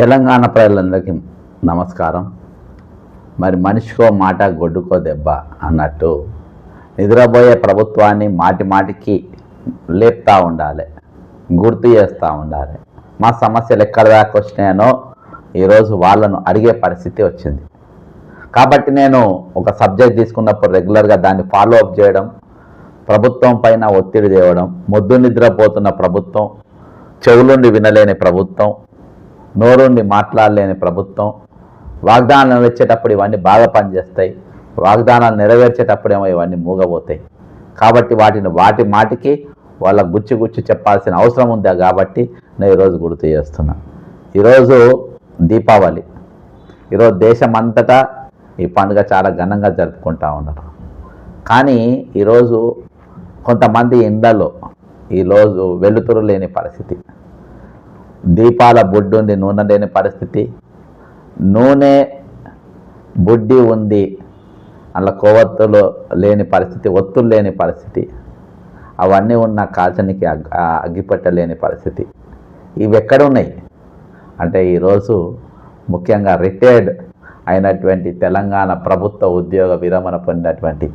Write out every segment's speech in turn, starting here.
తెలంగాణ ప్రజలందరికీ నమస్కారం. మరి మనిషికో మాట గొడ్డుకో దెబ్బ అన్నట్టు నిద్రపోయే ప్రభుత్వాన్ని మాటి మాటికి లేపుతూ ఉండాలి గుర్తు చేస్తూ ఉండాలి. మా సమస్యలు ఎక్కడ దాకా వచ్చినాయనో ఈరోజు వాళ్ళను అడిగే పరిస్థితి వచ్చింది. కాబట్టి నేను ఒక సబ్జెక్ట్ తీసుకున్నప్పుడు రెగ్యులర్గా దాన్ని ఫాలో అప్ చేయడం ప్రభుత్వం పైన ఒత్తిడి తేవడం మొద్దు నిద్రపోతున్న ప్రభుత్వం చెవులుండి వినలేని ప్రభుత్వం నోరుండి మాట్లాడలేని ప్రభుత్వం వాగ్దానాలు ఇచ్చేటప్పుడు ఇవన్నీ బాగా పనిచేస్తాయి వాగ్దానాలు నెరవేర్చేటప్పుడేమో ఇవన్నీ మూగబోతాయి. కాబట్టి వాటిని వాటి మాటికి వాళ్ళ గుచ్చి గుచ్చి చెప్పాల్సిన అవసరం ఉందా కాబట్టి నేను ఈరోజు గుర్తు చేస్తున్నా. ఈరోజు దీపావళి. ఈరోజు దేశం అంతటా ఈ పండుగ చాలా ఘనంగా జరుపుకుంటా ఉన్నారు. కానీ ఈరోజు కొంతమంది ఇండ్లలో ఈరోజు వెలుతురు లేని పరిస్థితి. దీపాల బొడ్డు ఉంది నూనె లేని పరిస్థితి. నూనె బుడ్డి ఉంది అలా కొవ్వొత్తులు లేని పరిస్థితి ఒత్తులు లేని పరిస్థితి. అవన్నీ ఉన్న కాల్చనికి అగ్గిపెట్టలేని పరిస్థితి. ఇవి ఎక్కడ ఉన్నాయి అంటే ఈరోజు ముఖ్యంగా రిటైర్డ్ అయినటువంటి తెలంగాణ ప్రభుత్వ ఉద్యోగ విరమణ పొందినటువంటి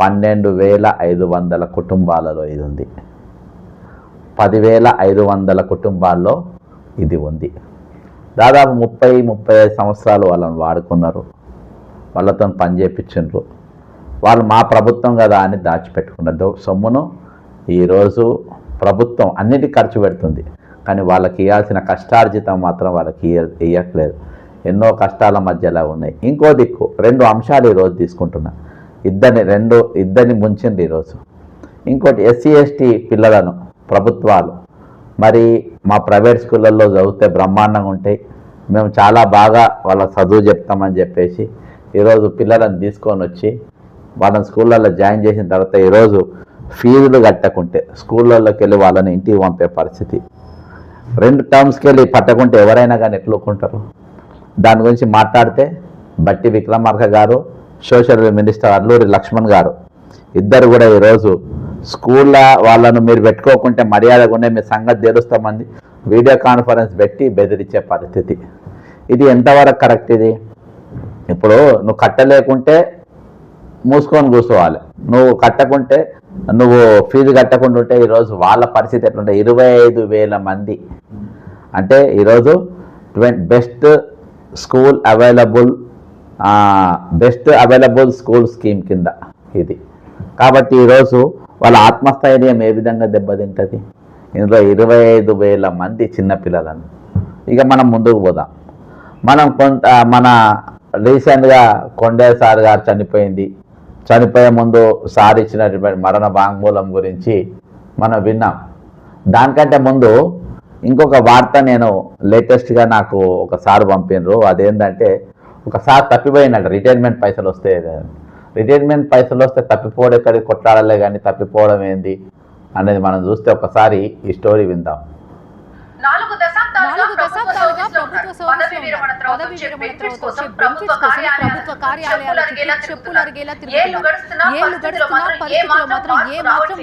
పన్నెండు వేల ఐదు వందల కుటుంబాలలో ఇది ఉంది. పదివేల ఐదు వందల కుటుంబాల్లో ఇది ఉంది. దాదాపు ముప్పై ముప్పై ఐదు సంవత్సరాలు వాళ్ళని వాడుకున్నారు. వాళ్ళతో పని చేయించిండ్రు వాళ్ళు మా ప్రభుత్వం కదా అని దాచిపెట్టుకున్నారు. సొమ్మును ఈరోజు ప్రభుత్వం అన్నిటి ఖర్చు పెడుతుంది. కానీ వాళ్ళకి ఇవ్వాల్సిన కష్టార్జితం మాత్రం వాళ్ళకి ఇవ్వట్లేదు ఎన్నో కష్టాల మధ్యలో ఉన్నాయి. ఇంకో దిక్కు రెండు అంశాలు ఈరోజు తీసుకుంటున్నా. ఇద్దరిని రెండు ఇద్దరిని ముంచింది ఈరోజు. ఇంకోటి ఎస్సీ ఎస్టీ పిల్లలను ప్రభుత్వాలు. మరి మా ప్రైవేట్ స్కూళ్ళల్లో చదివితే బ్రహ్మాండంగా ఉంటాయి. మేము చాలా బాగా వాళ్ళ చదువు చెప్తామని చెప్పేసి ఈరోజు పిల్లలను తీసుకొని వచ్చి వాళ్ళని స్కూళ్ళల్లో జాయిన్ చేసిన తర్వాత ఈరోజు ఫీజులు కట్టకుంటే స్కూళ్ళల్లోకి వెళ్ళి వాళ్ళని ఇంటికి పంపే పరిస్థితి. రెండు టర్మ్స్కి వెళ్ళి పట్టకుంటే ఎవరైనా కానీ ఎట్లుకుంటారు దాని గురించి మాట్లాడితే బట్టి విక్రమార్క గారు సోషల్ మినిస్టర్ అల్లూరి లక్ష్మణ్ గారు. ఇద్దరు కూడా ఈరోజు స్కూళ్ళ వాళ్ళను మీరు పెట్టుకోకుంటే మర్యాదగా ఉండే మీ సంగతి తెలుస్తామంది. వీడియో కాన్ఫరెన్స్ పెట్టి బెదిరించే పరిస్థితి. ఇది ఎంతవరకు కరెక్ట్ ఇది? ఇప్పుడు నువ్వు కట్టలేకుంటే మూసుకొని కూర్చోవాలి. నువ్వు కట్టకుంటే నువ్వు ఫీజు కట్టకుండా ఉంటే ఈరోజు వాళ్ళ పరిస్థితి ఎట్లుంటే ఇరవై ఐదు వేల మంది. అంటే ఈరోజు ట్వం best school available best available school scheme కింద ఇది. కాబట్టి ఈరోజు వాళ్ళ ఆత్మస్థైర్యం ఏ విధంగా దెబ్బతింటుంది? ఇందులో ఇరవై ఐదు వేల మంది చిన్నపిల్లలను. ఇక మనం ముందుకు పోదాం. మనం కొంత మన రీసెంట్గా కొండే సార్ గారు చనిపోయింది. చనిపోయే ముందు సార్ ఇచ్చినటువంటి మరణ వాంగ్మూలం గురించి మనం విన్నాం. దానికంటే ముందు ఇంకొక వార్త నేను లేటెస్ట్గా నాకు ఒక సార్ పంపినరు. అదేంటంటే ఒక సార్ తప్పిపోయినట్టు రిటైర్మెంట్ పైసలు వస్తే రిటైర్మెంట్ పైసలు వస్తే తప్పిపోవడం ఎక్కడికి కొట్లాడలే కానీ తప్పిపోవడం ఏంది? అనేది మనం చూస్తే ఒకసారి ఈ స్టోరీ విందాం. నాలుగు దశాబ్దాలుగా ప్రభుత్వ సర్వీస్లో బెనిఫిట్స్ ప్రభుత్వ కార్యాలయాలకు చెప్పులు అరిగేలా తిరుగుతున్నారు. ఏళ్ళు. గడుస్తున్నా పరిస్థితుల్లో మాత్రం ఏ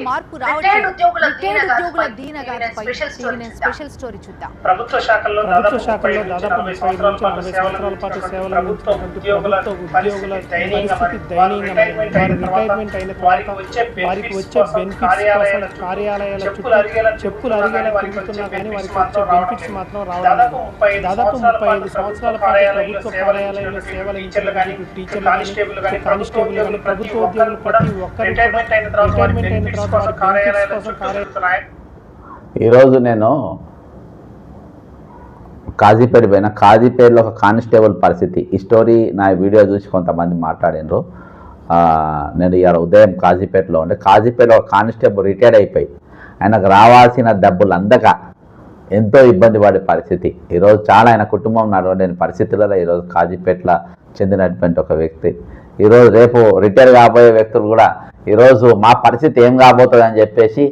మార్పు రావట్లేదు. రిటైర్డ్ ఉద్యోగుల స్పెషల్ స్టోరీ దీని చూద్దాం. స్పెషల్ స్టోరీ చూద్దాం ప్రభుత్వ శాఖల్లో ప్రభుత్వ దాదాపు శాఖల్లో ముప్పై దాదాపు నుంచి ముప్పై నలభై నుంచి సంవత్సరాల పాటు సేవలు సంవత్సరాల పాటు అందించినటువంటి సేవలు ప్రభుత్వ అందించినటువంటి ఉద్యోగుల ప్రభుత్వ పరిస్థితి ఉద్యోగుల దయనీయంగా పరిస్థితి మారింది. వారు దయనీయంగా రిటైర్మెంట్. అయిన వారు తర్వాత రిటైర్మెంట్ అయిన తర్వాత వారికి వారికి వచ్చే బెనిఫిట్స్ కోసం కార్యాలయాల చెప్పులు చుట్టూ అరిగేలా చెప్పులు అరిగేలా వారికి తిరుగుతున్నా కానీ వారికి వచ్చే మాత్రం బెనిఫిట్స్ మాత్రం. రావడం దాదాపు. ముప్పై ఐదు సంవత్సరాల పాటు ప్రభుత్వ కార్యాలయంలో సేవలు టీచర్లు కానీ కానిస్టేబుల్ కానీ కానిస్టేబుల్ కానీ ప్రభుత్వ ఉద్యోగులు ప్రతి ఒక్కరు రిటైర్మెంట్ అయిన తర్వాత కార్యాలయాల. ఈరోజు నేను కాజీపేట పోయిన. కాజీపేటలో ఒక కానిస్టేబుల్ పరిస్థితి. ఈ స్టోరీ నా వీడియో చూసి కొంతమంది మాట్లాడినరు. ఆ, నేను ఇవాళ ఉదయం కాజీపేటలో ఉండే. కాజీపేటలో ఒక కానిస్టేబుల్ రిటైర్ అయిపోయి. ఆయనకు రావాల్సిన డబ్బులు అందక ఎంతో ఇబ్బంది పడే పరిస్థితి. ఈరోజు చాలా ఆయన కుటుంబం నడవలేని పరిస్థితులలో ఈరోజు కాజీపేటలో చెందినటువంటి ఒక వ్యక్తి. ఈరోజు రేపు రిటైర్ కాబోయే వ్యక్తులు కూడా ఈరోజు మా పరిస్థితి ఏం కాబోతుంది అని చెప్పేసి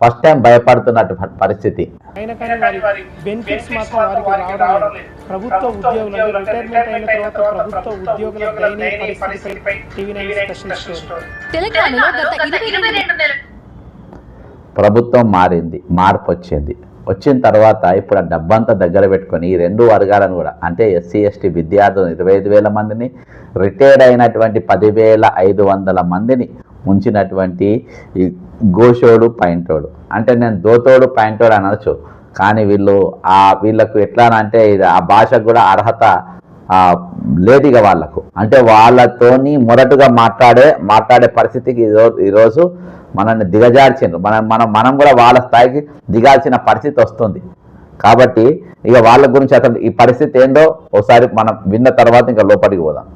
ఫస్ట్ టైం భయపడుతున్నట్టు పరిస్థితి. అయినా కానీ వారి బెనిఫిట్స్ మాత్రం వారికి రావడం లేదు. ప్రభుత్వ ఉద్యోగులు అంటే రిటైర్మెంట్ అయిన తర్వాత ప్రభుత్వ ఉద్యోగుల దయనీయ పరిస్థితిపై టీవీ నైన్ స్పెషల్ స్టోరీ. తెలంగాణలో గత గత ఇరవై ఇరవై రెండు రెండు నెలల ప్రభుత్వం మారింది మార్పు వచ్చింది. వచ్చిన తర్వాత ఇప్పుడు ఆ డబ్బంతా దగ్గర పెట్టుకొని ఈ రెండు వర్గాలను కూడా అంటే ఎస్సీ ఎస్టీ విద్యార్థులు ఇరవై ఐదు వేల మందిని రిటైర్డ్ అయినటువంటి పదివేల ఐదు వందల మందిని ఉంచినటువంటి ఈ గోషోడు పాయింటోడు. అంటే నేను దోతోడు పాయింటోడు అనొచ్చు. కానీ వీళ్ళు ఆ వీళ్ళకు ఎట్లా అంటే ఇది ఆ భాషకు కూడా అర్హత ఆ, లేదు ఇక వాళ్ళకు. అంటే వాళ్ళతోని మొరటుగా మాట్లాడే మాట్లాడే పరిస్థితికి ఈరోజు మనల్ని దిగజార్చిండ్రు. మనం మనం మనం కూడా వాళ్ళ స్థాయికి దిగాల్సిన పరిస్థితి వస్తుంది. కాబట్టి ఇక వాళ్ళ గురించి అతను ఈ పరిస్థితి ఏందో ఒకసారి మనం విన్న తర్వాత ఇంకా లోపలికి పోదాం.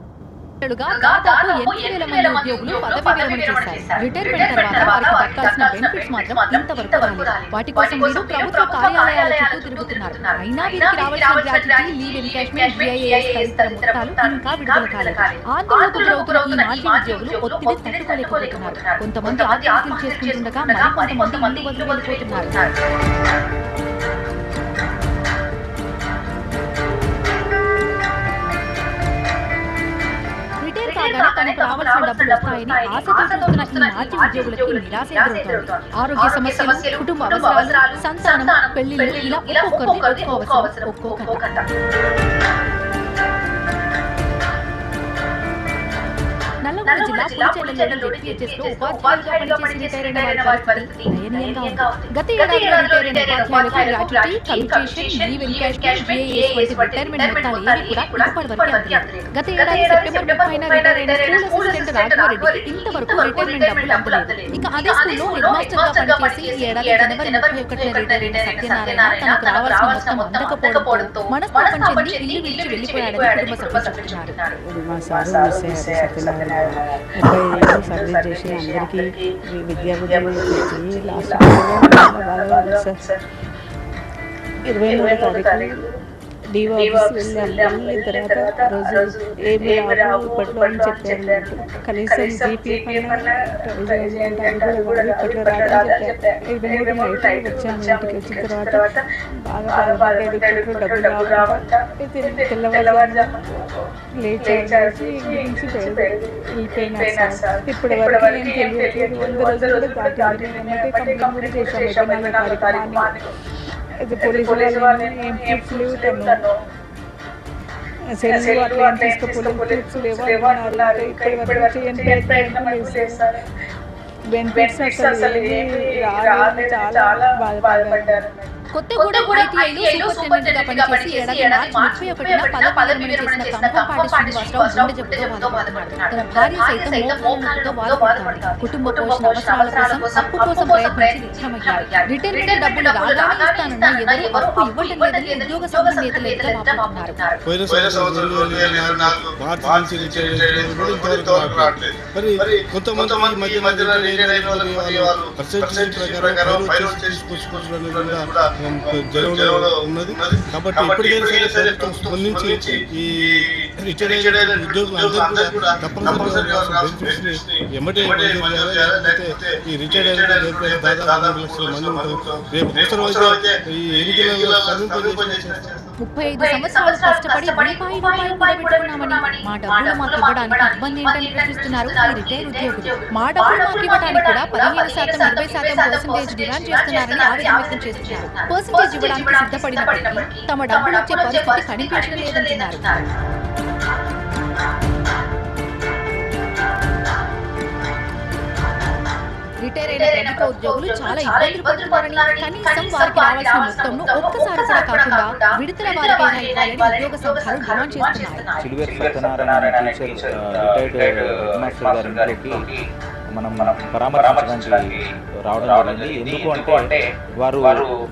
దాదాపు ఎనిమిది వేల మంది ఉద్యోగులు పదవి విరమణ చేశారు. రిటైర్మెంట్ తర్వాత వారికి దక్కాల్సిన బెనిఫిట్స్ మాత్రం ఇంతవరకు రాలేదు. వాటి కోసం వీరు ప్రభుత్వ కార్యాలయాల చుట్టూ తిరుగుతున్నారు. అయినా వీరికి రావాల్సిన గ్రాట్యుటీ లీవ్ ఎన్కాష్మెంట్ విఐఏఎస్ తదితర మొత్తాలు ఇంకా విడుదల కాలేదు. ఆందోళనకు గురవుతున్న ఈ మాజీ ఉద్యోగులు ఒత్తిడి తట్టుకోలేకపోతున్నారు. కొంతమంది ఆత్మహత్యలు చేసుకుంటుండగా మరి కొంతమంది ఇల్లు వదిలి వెళ్ళిపోతున్నారు రిటైర్ కాగానే తనకు రావాల్సిన డబ్బులు వస్తాయని ఆశతో చూస్తున్న ఈ మాజీ ఉద్యోగులకి నిరాశ ఎదురవుతోంది. ఆరోగ్య సమస్యలు కుటుంబ అవసరాలు సంతానం పెళ్ళిళ్ళు ఇలా ఒక్కొక్కరిది ఒక్కో అవసరం ఒక్కో కథ జిల్లా పులిచెర్లలోని జెడ్పీహెచ్ఎస్ ఉపాధ్యాయులుగా పనిచేసి రిటైర్ అయిన వారి పరిస్థితి దయనీయంగా ఉంది. గత రిటైర్ అయిన ఉపాధ్యాయులకు గ్రాట్యుటీ లీవ్ ఎన్కాష్మెంట్ వంటి రిటైర్మెంట్ మొత్తాలు ఏవి కూడా అందలేదు. గత ఏడాది సెప్టెంబర్ ముప్పైన రిటైర్ అయిన స్కూల్ అసిస్టెంట్ ఇంతవరకు రిటైర్మెంట్ డబ్బులు అందలేదు ఇక అదే స్కూల్లో హెడ్ మాస్టర్గా పనిచేసి ఈ ఏడాది జనవరి ముప్పై ఒకటిన రిటైర్ అయిన సత్యనారాయణ తనకు రావాల్సిన మొత్తం అందకపోవడంతో మనస్తాపం చెంది ఇల్లు విడిచి వెళ్ళిపోయాడని కుటుంబ సభ్యులు చెబుతున్నారు ఇప్పుడు మా సారు మిస్ అయ్యారు సత్యనారాయణ ముప్పై ఏళ్ళు సర్వీస్ చేసి అందరికీ వి- విద్యా బుద్ధులు ఇచ్చి లాస్ట్ బాగా సార్ ఇరవై మూడో తారీఖు డివో ఆఫీస్ వెళ్ళాము వెళ్ళిన. తర్వాత రోజు ఏమి రావు ఇప్పట్లో అని చెప్పారు కనీసం జీపీ పైన ట్రై కూడా ఇప్పట్లో రాదని చెప్పారు. ఇరవై మూడు నైట్ వచ్చాము ఇంటికి వచ్చిన తర్వాత బాగా బాధపడేది ఇప్పట్లో డబ్బులు రావంట. తెల్లవారుజాము లేట్ చేసి ఇంటి నుంచి వెళ్ళిపోయినారు సార్. ఇప్పటి వరకు ఏం తెలియట్లేదు వంద రోజులు కూడా మేమైతే కంప్లైంట్ నాలుగో తారీఖు ఇది పోలీసు వాళ్ళని లేవు తను సెల్ అట్లా ఏం తీసుకుపోలేదు ప్రూఫ్స్ లేవు అన్నారు ఇప్పటి వరకు చేయని ప్రయత్నం లేదు సార్ బెనిఫిట్స్ అసలు ఏమి చాలా బాధపడ్డారు. కొత్తగూడెం ఐటీఐలో సూపరింటెండెంట్గా పనిచేసి ఏడాది మార్చి ముప్పై ఒకటిన పదవి విరమణ చేసిన కంకంపాటి శ్రీనివాసరావు గుండె జబ్బుతో భార్య సైతం మోకాళ్ళతో బాధపడుతున్నాడు కుటుంబ పోషణ అవసరాల కోసం అప్పు కోసం ప్రయత్నించి విఫలమయ్యాడు రిటైర్మెంట్ డబ్బులు రాగానే ఇస్తానన్న ఎవరు అప్పు ఇవ్వడం లేదని ఉద్యోగ సంఘ నేతలు ఎదురు వాపోతున్నారు పోయిన సంవత్సరం రెండు వేల ఇరవై నాలుగు మార్చి నుంచి రిటైర్ అయిన వాళ్ళు కూడా ఇంతవరకు రావట్లేదు. మరి కొంతమంది మధ్య మధ్యలో పర్సెంటేజ్ ప్రకారం పైరు వచ్చేసి తీసుకొచ్చుకోవడం కూడా జనంలో ఉన్నది. కాబట్టి ఎప్పటికైనా సరే ప్రభుత్వం స్పందించి ఈ రిటైర్ అయిన ఉద్యోగులందరూ కూడా తప్పనిసరిగా బెనిఫిట్స్ ఎమ్మటే. లేకపోతే ఈ రిటైర్ అయిన రేపు దాదాపు రెండు లక్షల మంది ఉంటారు రేపు అవసరం అయితే ఈ ఎన్నికలలో ముప్పై ఐదు సంవత్సరాలు కష్టపడి రూపాయి రూపాయి కూడబెట్టుకున్నామని మా డబ్బులు మాకు ఇవ్వడానికి ఇబ్బంది ఏంటని ప్రశ్నిస్తున్నారు. ఈ రిటైర్ ఉద్యోగులు మా డబ్బులు మాకు ఇవ్వడానికి కూడా పదిహేను శాతం ఇరవై శాతం పర్సెంటేజ్ డిమాండ్ చేస్తున్నారని ఆవేదన వ్యక్తం చేస్తున్నారు. పర్సెంటేజ్ ఇవ్వడానికి సిద్ధపడినప్పటికీ తమ డబ్బులు వచ్చే పరిస్థితి కనిపించడం లేదంటున్నారు. రిటైర్ అయిన ప్రభుత్వ ఉద్యోగులు చాలా ఇబ్బందులు పడుతున్నారని కనీసం వారికి రావాల్సిన మొత్తంను ఒక్కసారి కూడా కాకుండా విడుదల వారికైనా ఇవ్వాలని ఉద్యోగ సంఘాలు డిమాండ్ చేస్తున్నాయి. మనం పరామర్శించడానికి రావడం జరిగింది. ఎందుకు అంటే వారు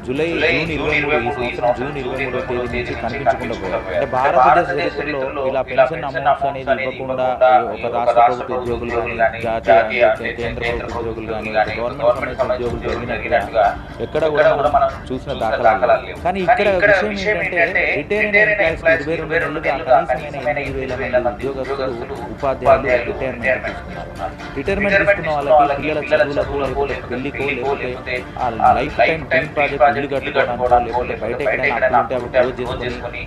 జూలై జూన్ ఇరవై మూడు ఈ సంవత్సరం జూన్ ఇరవై మూడో తేదీ నుంచి కనిపించకుండా పోయారు. అంటే భారతదేశ చరిత్రలో ఇలా పెన్షన్ అమౌంట్స్ అనేది ఇవ్వకుండా ఒక రాష్ట్ర ప్రభుత్వ ఉద్యోగులు కానీ జాతీయ కేంద్ర ప్రభుత్వ ఉద్యోగులు కానీ గవర్నమెంట్ సంబంధించిన ఉద్యోగులు జరిగినట్టుగా ఎక్కడ కూడా మనం చూసిన దాఖలాలు. కానీ ఇక్కడ విషయం ఏంటంటే రిటైర్ ఎంప్లాయీస్ ఇరవై రెండు నెలలుగా కనీసమైన ఎనిమిది వేల మంది ఉద్యోగస్తులు ఉపాధ్యాయులు రిటైర్మెంట్ తీసుకున్నారు. రిటైర్మెంట్ తీసుకున్న వాళ్ళకి పిల్లల చదువులకు పెళ్ళికో లేకపోతే ఆ లైఫ్ టైం డ్రీమ్ ప్రాజెక్ట్ ఇల్లు కట్టుకోవడానికో లేకపోతే బయట ఎక్కడైనా అప్పు ఉంటే అవి క్లోజ్ చేసుకొని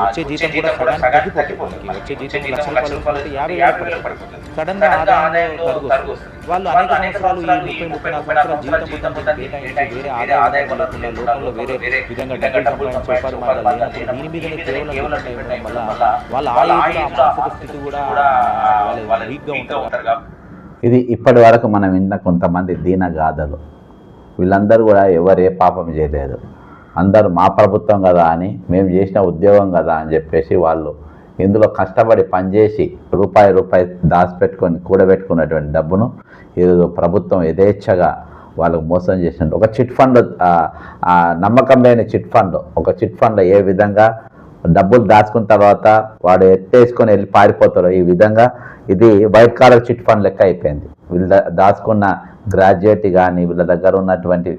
వచ్చే జీతం కూడా సగానికి తగ్గిపోతుంది. వచ్చే జీతం లక్ష రూపాయలు యాభై వేలు పడుతుంది సడన్గా ఆదాయంలో వస్తుంది. వాళ్ళు అనేక సంవత్సరాలు ఈ ముప్పై ముప్పై నాలుగు సంవత్సరాల జీవితం మొత్తం కేటాయించి వేరే ఆదాయం లేకుండా లోకంలో వేరే విధంగా డబ్బులు సంపాదించి ఉపాధి మార్గాలు లేనప్పుడు దీని మీదనే కేవలం అయ్యడం వల్ల వాళ్ళ మానసిక స్థితి కూడా వాళ్ళ వీక్గా ఉంటారు ఇది ఇప్పటి వరకు మనం విన్న కొంతమంది దీన గాథలు వీళ్ళందరూ కూడా ఎవరే ఏ పాపం చేయలేదు. అందరూ మా ప్రభుత్వం కదా అని మేము చేసిన ఉద్యోగం కదా అని చెప్పేసి వాళ్ళు ఇందులో కష్టపడి పనిచేసి రూపాయి రూపాయి దాచిపెట్టుకొని కూడబెట్టుకున్నటువంటి డబ్బును ఈరోజు ప్రభుత్వం యథేచ్ఛగా వాళ్ళకు మోసం చేసినట్టు. ఒక చిట్ ఫండ్ నమ్మకం లేని చిట్ ఫండ్ ఒక చిట్ ఫండ్లో ఏ విధంగా డబ్బులు దాచుకున్న తర్వాత వాడు ఎత్తేసుకొని వెళ్ళి పారిపోతారు ఈ విధంగా ఇది వైట్ కాలర్ చిట్ ఫండ్ లెక్క అయిపోయింది. వీళ్ళ దా- దాచుకున్న గ్రాడ్యుయేట్ కానీ వీళ్ళ దగ్గర ఉన్నటువంటి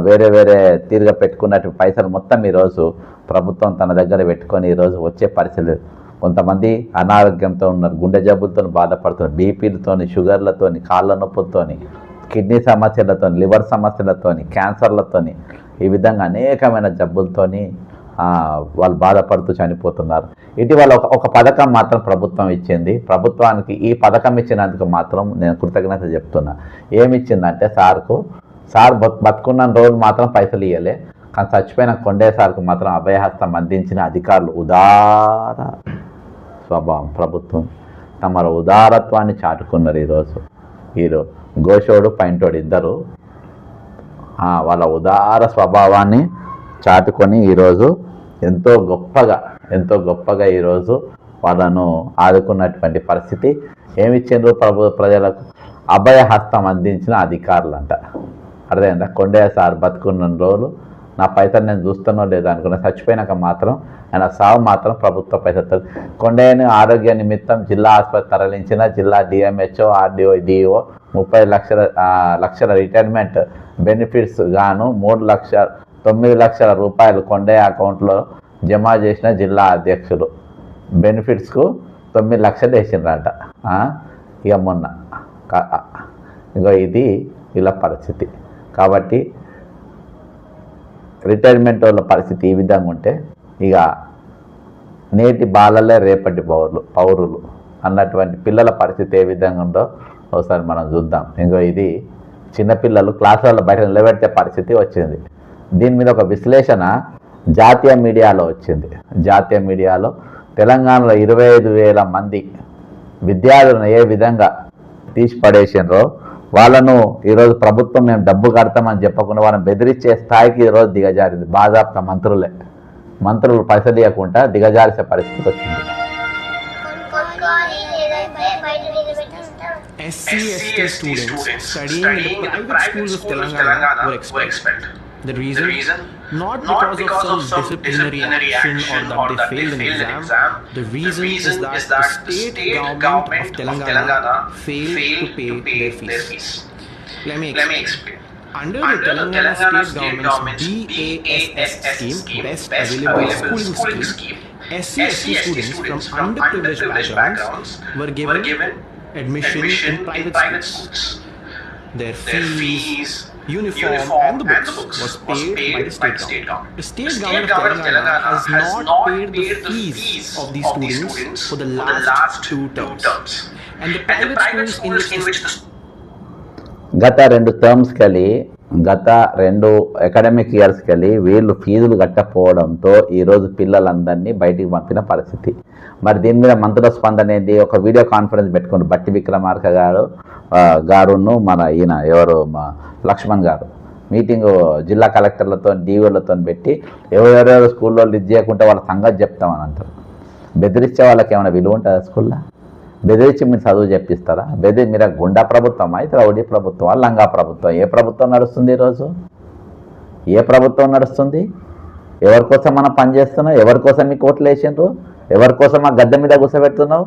వేరే వేరే తీరుగా పెట్టుకున్నటువంటి పైసలు మొత్తం ఈరోజు ప్రభుత్వం తన దగ్గర పెట్టుకొని ఈరోజు వచ్చే పరిస్థితి కొంతమంది అనారోగ్యంతో ఉన్నారు గుండె జబ్బులతో బాధపడుతున్నారు బీపీలతోని షుగర్లతోని కాళ్ళ నొప్పులతోని కిడ్నీ సమస్యలతో లివర్ సమస్యలతోని క్యాన్సర్లతోని ఈ విధంగా అనేకమైన జబ్బులతోని వాళ్ళు బాధపడుతూ చనిపోతున్నారు. ఇటీవల ఒక ఒక పథకం మాత్రం ప్రభుత్వం ఇచ్చింది. ప్రభుత్వానికి ఈ పథకం ఇచ్చినందుకు మాత్రం నేను కృతజ్ఞత చెప్తున్నా. ఏమి ఇచ్చిందంటే సార్కు సార్ బతుకున్న రోజులు మాత్రం పైసలు ఇవ్వలే కానీ చచ్చిపోయిన కొండే సార్కు మాత్రం అభయహస్తం అందించిన అధికారులు ఉదార స్వభావం ప్రభుత్వం. తమ ఉదారత్వాన్ని చాటుకున్నారు ఈరోజు. ఈరోజు గోషోడు పైంటోడు ఇద్దరు వాళ్ళ ఉదార స్వభావాన్ని చాటుకొని ఈరోజు ఎంతో గొప్పగా ఎంతో గొప్పగా ఈరోజు వాళ్ళను ఆదుకున్నటువంటి పరిస్థితి. ఏమిచ్చిండ్రు ప్రభు ప్రజలకు? అభయ హస్తం అందించిన అధికారులు అంట అర్థమైందా? కొండయ్య సార్ బతుకున్న రోజులు. నా పైసలు నేను చూస్తానో లేదా అనుకున్నా. చచ్చిపోయినాక మాత్రం ఆయన సావు మాత్రం ప్రభుత్వ పైసలు కొండయ్యను ఆరోగ్య నిమిత్తం జిల్లా ఆసుపత్రి తరలించిన జిల్లా డిఎంహెచ్ఓ ఆర్డీఓ డిఓ ముప్పై లక్షల లక్షల రిటైర్మెంట్ బెనిఫిట్స్ గాను మూడు లక్షల తొమ్మిది లక్షల రూపాయలు కొండయ్య అకౌంట్లో జమ చేసిన జిల్లా అధ్యక్షులు. బెనిఫిట్స్కు తొమ్మిది లక్షలు వేసిండ్రంట. ఇక మొన్న. క- ఇగో ఇది ఇలా పరిస్థితి. కాబట్టి రిటైర్మెంట్ వాళ్ళ పరిస్థితి ఈ విధంగా ఉంటే ఇక నేటి బాలలే రేపటి పౌరులు పౌరులు అన్నటువంటి పిల్లల పరిస్థితి ఏ విధంగా ఉందో ఒకసారి మనం చూద్దాం. ఇంకో ఇది చిన్నపిల్లలు క్లాసులలో బయట నిలబెట్టే పరిస్థితి వచ్చింది. దీని మీద ఒక విశ్లేషణ జాతీయ మీడియాలో వచ్చింది. జాతీయ మీడియాలో తెలంగాణలో ఇరవై ఐదు వేల మంది విద్యార్థులను ఏ విధంగా తీసి పడేసినరో వాళ్ళను ఈరోజు ప్రభుత్వం మేము డబ్బు కడతామని చెప్పకుండా వాళ్ళని బెదిరించే స్థాయికి ఈరోజు దిగజారింది. బాధాప్త మంత్రులే. మంత్రులు పైసలు ఇవ్వకుండా దిగజారిసే పరిస్థితి వచ్చింది. SC, ST students studying in the private schools of Telangana were expelled. The reason, the reason not, because, because of some, of some disciplinary, disciplinary, action, or that, or they, that failed failed an exam, exam. The, reason the, reason is that, is that the state, state government, government, of Telangana, of Telangana failed, failed, to pay, to pay their, fees. their, fees. Let me explain. Let me explain. Under, Under the Telangana, Telangana state, state government's BASS scheme, scheme, best, available, available schooling, schooling scheme, SCST SC students, students from underprivileged, backgrounds, backgrounds were given, were given admission, admission in private schools. Their fees, uniform, and the books was paid by the state government. The state government of Telangana has not paid the fees of these students for the last two terms. And the private schools in which the గత రెండు టర్మ్స్కి వెళ్ళి గత రెండు academic ఇయర్స్కి వెళ్ళి వీళ్ళు ఫీజులు కట్టకపోవడంతో ఈరోజు పిల్లలందరినీ బయటికి పంపిన పరిస్థితి. మరి దీని మీద మంత్రుల స్పందన ఏంటి? ఒక వీడియో కాన్ఫరెన్స్ పెట్టుకుని బట్టి విక్రమార్క గారు గారును మన ఈయన ఎవరు? మా లక్ష్మణ్ గారు. మీటింగ్ జిల్లా కలెక్టర్లతో డీఓలతో పెట్టి ఎవరెవరెవరు స్కూల్లో లిజ్ చేయకుంటే వాళ్ళ సంగతి చెప్తామని అంటారు. బెదిరించే వాళ్ళకి ఏమైనా విలువ ఉంటుందా స్కూల్లో? బెదిరించి మీరు చదువు చెప్పిస్తారా? బెదిరి మీరు గుండా ప్రభుత్వమా? అయితే రౌడీ ప్రభుత్వమా? లంగా ప్రభుత్వం? ఏ ప్రభుత్వం నడుస్తుంది ఈరోజు? ఏ ప్రభుత్వం నడుస్తుంది? ఎవరి కోసం మనం పనిచేస్తున్నాం ఎవరి కోసం మీ కోట్లు వేసిండ్రు? ఎవరి కోసం మా గద్దె మీద కూర్చోబెడుతున్నావు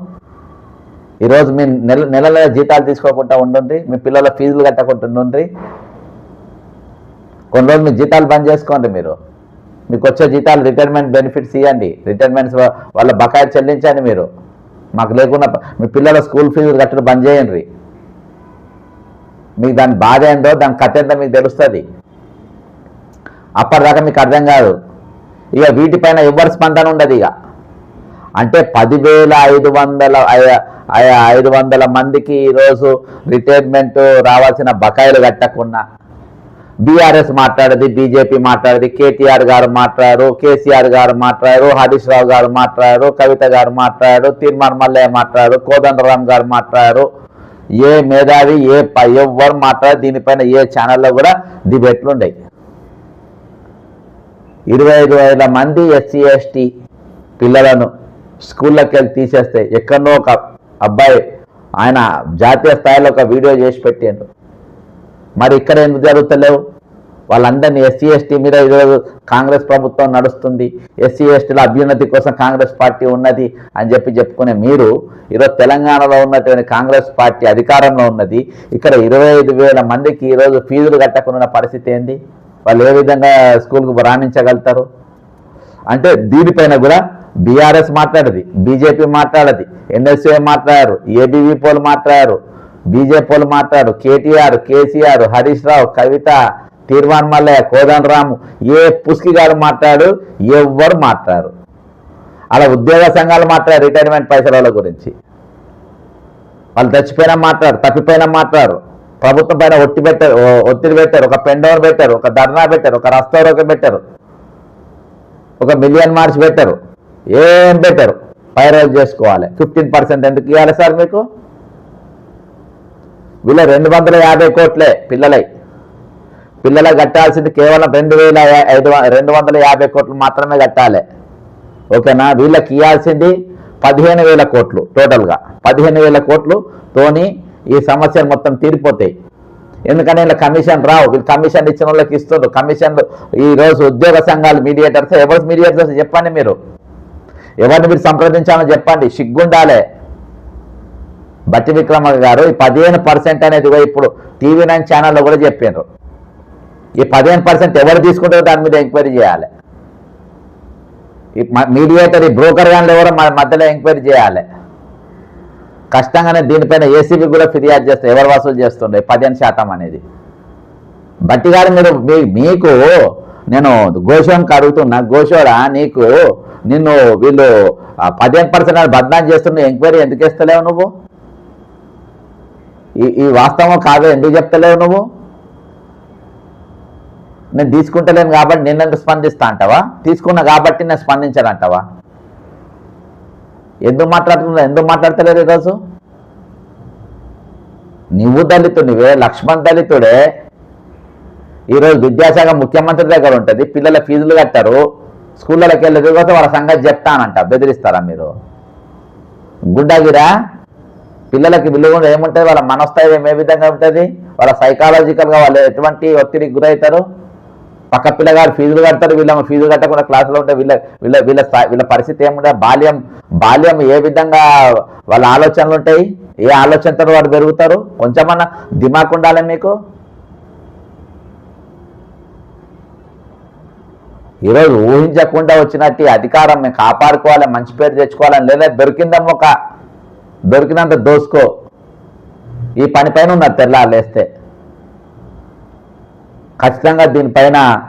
ఈరోజు మీ నెల నెల నెల జీతాలు తీసుకోకుండా ఉండండి మీ పిల్లల ఫీజులు కట్టకుండా ఉండండి కొన్ని రోజులు మీ జీతాలు బంద్ చేసుకోండి మీరు. మీకు వచ్చే జీతాలు రిటైర్మెంట్ బెనిఫిట్స్ ఇవ్వండి రిటైర్మెంట్స్ వాళ్ళ బకాయి చెల్లించండి మీరు. మాకు లేకుండా మీ పిల్లల స్కూల్ ఫీజులు కట్టడం బంద్ చేయండి. మీకు దాని బాధ ఏందో దాని కథ ఏందో మీకు తెలుస్తుంది. అప్పటిదాకా మీకు అర్థం కాదు. ఇక వీటిపైన ఎవరి స్పందన ఉండదు ఇక. అంటే పదివేల ఐదు వందల ఐదు వందల మందికి ఈరోజు రిటైర్మెంట్ రావాల్సిన బకాయిలు కట్టకుండా బీఆర్ఎస్ మాట్లాడేది బీజేపీ మాట్లాడేది కేటీఆర్ గారు మాట్లాడారు కేసీఆర్ గారు మాట్లాడారు హరీష్ రావు గారు మాట్లాడారు కవిత గారు మాట్లాడారు తీర్మాన్ మల్లయ్య మాట్లాడారు కోదండరామ్ గారు మాట్లాడారు. ఏ మేధావి ఏ ప- ఎవ్వరు మాట్లాడారు దీనిపైన ఏ ఛానల్లో కూడా డిబేట్లు ఉండేవి. ఇరవై ఐదు వేల మంది ఎస్సీ ఎస్టీ పిల్లలను స్కూళ్ళకి వెళ్ళి తీసేస్తే ఎక్కడనో ఒక అబ్బాయి ఆయన జాతీయ స్థాయిలో ఒక వీడియో చేసి పెట్టాడు. మరి ఇక్కడ ఎందుకు జరుగుతలేవు? వాళ్ళందరినీ ఎస్సీ ఎస్టీ మీద ఈరోజు కాంగ్రెస్ ప్రభుత్వం నడుస్తుంది. ఎస్సీ ఎస్టీల అభ్యున్నతి కోసం కాంగ్రెస్ పార్టీ ఉన్నది అని చెప్పి చెప్పుకునే మీరు ఈరోజు తెలంగాణలో ఉన్నటువంటి కాంగ్రెస్ పార్టీ అధికారంలో ఉన్నది. ఇక్కడ ఇరవై ఐదు వేల మందికి ఈరోజు ఫీజులు కట్టకుండా పరిస్థితి ఏంది? వాళ్ళు ఏ విధంగా స్కూల్కు రాణించగలుగుతారు? అంటే దీనిపైన కూడా బీఆర్ఎస్ మాట్లాడది బీజేపీ మాట్లాడది ఎన్ఎస్ఏ మాట్లాడారు ఏబీవీ పోలు మాట్లాడారు బీజేపీ మాట్లాడు కేటీఆర్ కేసీఆర్ హరీష్ రావు కవిత తీర్వాన్ మల్లయ్య కోదండరాము ఏ పుస్కి గారు మాట్లాడు ఎవ్వరు మాట్లాడు. అలా ఉద్యోగ సంఘాలు మాట్లాడారు రిటైర్మెంట్ పైసల గురించి. వాళ్ళు చచ్చిపోయినా మాట్లాడు తప్పిపోయినా మాట్లాడు. ప్రభుత్వం పైన ఒట్టి పెట్టారు ఒత్తిడి పెట్టారు ఒక పెండోర్ పెట్టారు ఒక ధర్నా పెట్టారు ఒక రస్తోరోక పెట్టారు. ఒక మిలియన్ మార్చ్ పెట్టారు. ఏం పెట్టారు? పైరల్ చేసుకోవాలి. ఫిఫ్టీన్ పర్సెంట్ ఎందుకు ఇవ్వాలి సార్ మీకు? వీళ్ళ రెండు వందల యాభై కోట్లే పిల్లలై. పిల్లల కట్టాల్సింది కేవలం రెండు వేల ఐదు రెండు వందల యాభై కోట్లు మాత్రమే కట్టాలి. ఓకేనా? వీళ్ళకి ఇవ్వాల్సింది పదిహేను వేల కోట్లు టోటల్గా. పదిహేను వేల కోట్లు తోని ఈ సమస్యలు మొత్తం తీరిపోతాయి. ఎందుకంటే వీళ్ళ కమిషన్ రావు? వీళ్ళు కమిషన్ ఇచ్చిన వాళ్ళకి ఇస్తున్నారు కమిషన్లు ఈ రోజు ఉద్యోగ సంఘాలు మీడియేటర్స్ ఎవరు మీడియేటర్స్ చెప్పండి మీరు? ఎవరిని మీరు సంప్రదించాలో చెప్పండి. సిగ్గుండాలే. బట్టి విక్రమ గారు ఈ పదిహేను పర్సెంట్ అనేది కూడా ఇప్పుడు టీవీ నైన్ ఛానల్లో కూడా చెప్పారు ఈ పదిహేను పర్సెంట్ ఎవరు తీసుకుంటారో దాని మీద ఎంక్వైరీ చేయాలి. ఈ మీడియేటర్ ఈ బ్రోకర్ గాన్లు ఎవరో మన మధ్యలో ఎంక్వైరీ చేయాలి. కష్టంగానే దీనిపైన ఏసీబీ కూడా ఫిర్యాదు చేస్తారు ఎవరు వసూలు చేస్తుండే పదిహేను శాతం అనేది. బట్టి గారు మీరు మీ- మీకు నేను గోషోన్కి అడుగుతున్నా గోషోడా నీకు నిన్ను వీళ్ళు పదిహేను పర్సెంట్ బద్నాం చేస్తున్న ఎంక్వైరీ ఎందుకు ఇస్తలేవు నువ్వు? ఈ ఈ వాస్తవం కాదు ఎందుకు చెప్తలేవు నువ్వు? నేను తీసుకుంటలేను కాబట్టి నిన్నెందుకు స్పందిస్తా అంటావా? తీసుకున్నా కాబట్టి నేను స్పందించానంటావా ఎందుకు మాట్లాడుతున్నా ఎందుకు మాట్లాడతలేదు ఈరోజు? నువ్వు దళితుడివే లక్ష్మణ్ దళితుడే. ఈరోజు విద్యాశాఖ ముఖ్యమంత్రి దగ్గర ఉంటుంది పిల్లల ఫీజులు కట్టారు స్కూళ్ళకి వెళ్ళి తిరిగితే వాళ్ళ సంగతి చెప్తానంట. బెదిరిస్తారా మీరు? గుడ్డగిరా పిల్లలకి విలువ ఏముంటుంది? వాళ్ళ మనస్థైర్యం ఏ విధంగా ఉంటుంది? వాళ్ళ సైకాలజికల్గా వాళ్ళు ఎటువంటి ఒత్తిడికి గురవుతారు? పక్క పిల్లగారు ఫీజులు కడతారు వీళ్ళ ఫీజులు కట్టకుండా క్లాసులో ఉంటే వీళ్ళ వీళ్ళ వీళ్ళ వీళ్ళ పరిస్థితి ఏముంటే బాల్యం బాల్యం ఏ విధంగా వాళ్ళ ఆలోచనలు ఉంటాయి? ఏ ఆలోచనతో వాడు పెరుగుతారు? కొంచెమన్నా దిమాక్ ఉండాలి మీకు? ఈరోజు ఊహించకుండా వచ్చినట్టు అధికారం మేము కాపాడుకోవాలి మంచి పేరు తెచ్చుకోవాలని లేదా దొరికిందమ్మ ఒక దొరికినంత దోసుకో. ఈ పని పైన ఉన్నారు తెల్లాలేస్తే ఖచ్చితంగా దీనిపైన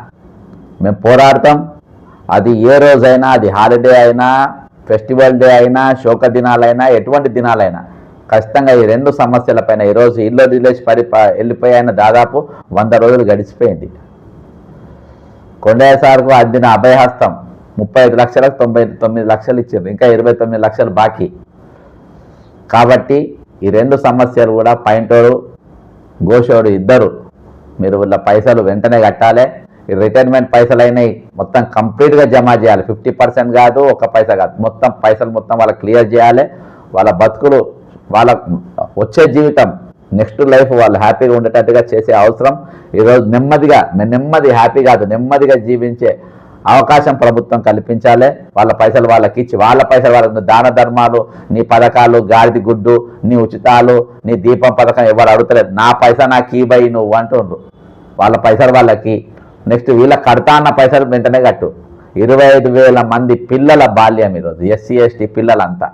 మేము పోరాడతాం. అది ఏ రోజైనా అది హాలిడే అయినా ఫెస్టివల్ డే అయినా శోక దినాలైనా ఎటువంటి దినాలైనా. ఖచ్చితంగా ఈ రెండు సమస్యలపైన ఈరోజు ఇల్లు రిలేజ్ పరి ప- వెళ్ళిపోయిన దాదాపు వంద రోజులు గడిచిపోయింది. కొండయ్య సార్కు అందిన అభయహస్తం ముప్పై ఐదు లక్షలకు తొంభై తొమ్మిది లక్షలు ఇచ్చారు ఇంకా ఇరవై తొమ్మిది లక్షలు బాకీ. కాబట్టి ఈ రెండు సమస్యలు కూడా పైంటోడు గోషోడు ఇద్దరు. మీరు వీళ్ళ పైసలు వెంటనే కట్టాలి. ఈ రిటైర్మెంట్ పైసలు అయినాయి మొత్తం కంప్లీట్గా జమ చేయాలి. ఫిఫ్టీ పర్సెంట్ కాదు ఒక పైసా కాదు. మొత్తం పైసలు మొత్తం వాళ్ళకి క్లియర్ చేయాలి. వాళ్ళ బతుకులు వాళ్ళ వచ్చే జీవితం నెక్స్ట్ లైఫ్ వాళ్ళు హ్యాపీగా ఉండేటట్టుగా చేసే అవసరం. ఈరోజు నెమ్మదిగా నెమ్మది హ్యాపీ కాదు నెమ్మదిగా జీవించే అవకాశం ప్రభుత్వం కల్పించాలి. వాళ్ళ పైసలు వాళ్ళకి ఇచ్చి వాళ్ళ పైసలు వాళ్ళకి దాన ధర్మాలు నీ పథకాలు గాడిది గుడ్డు నీ ఉచితాలు నీ దీపం పథకం ఎవరు అడుగుతలేదు. నా పైసా నాకు ఈ నువ్వు అంటుండ్రు. వాళ్ళ పైసలు వాళ్ళకి నెక్స్ట్ వీళ్ళ కడతా అన్న పైసలు వెంటనే కట్టు. ఇరవై ఐదు వేల మంది పిల్లల బాల్యం ఈరోజు ఎస్సీ ఎస్టీ పిల్లలంతా.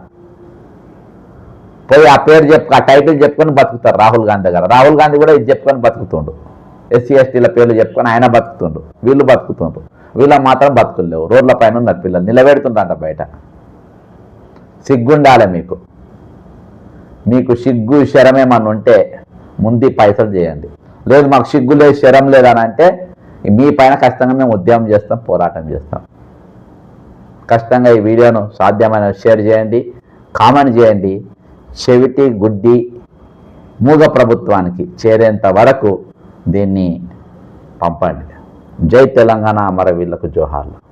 పోయి ఆ పేరు చెప్పు ఆ టైటిల్ చెప్పుకొని బతుకుతారు రాహుల్ గాంధీ దగ్గర రాహుల్ గాంధీ కూడా ఇది చెప్పుకొని బతుకుతుండు. ఎస్సీ ఎస్టీల పేర్లు చెప్పుకొని ఆయన బతుకుతుండు. వీళ్ళు బతుకుతుండ్రు. వీళ్ళ మాత్రం బతుకులేవు రోడ్ల పైన ఉన్నారు పిల్లలు నిలబెడుతుంటారంట బయట. సిగ్గుండాలి మీకు. మీకు సిగ్గు శరం ఉంటే ముందు పైసలు చేయండి. లేదు మాకు సిగ్గు లేదు శరం లేదని అంటే మీ పైన ఖచ్చితంగా మేము ఉద్యమం చేస్తాం పోరాటం చేస్తాం. ఖచ్చితంగా ఈ వీడియోను సాధ్యమైన షేర్ చేయండి కామెంట్ చేయండి. చెవిటి గుడ్డి మూగ ప్రభుత్వానికి చేరేంత వరకు దీన్ని పంపండి. జై తెలంగాణ అమరవీళ్ళకు జోహార్లు.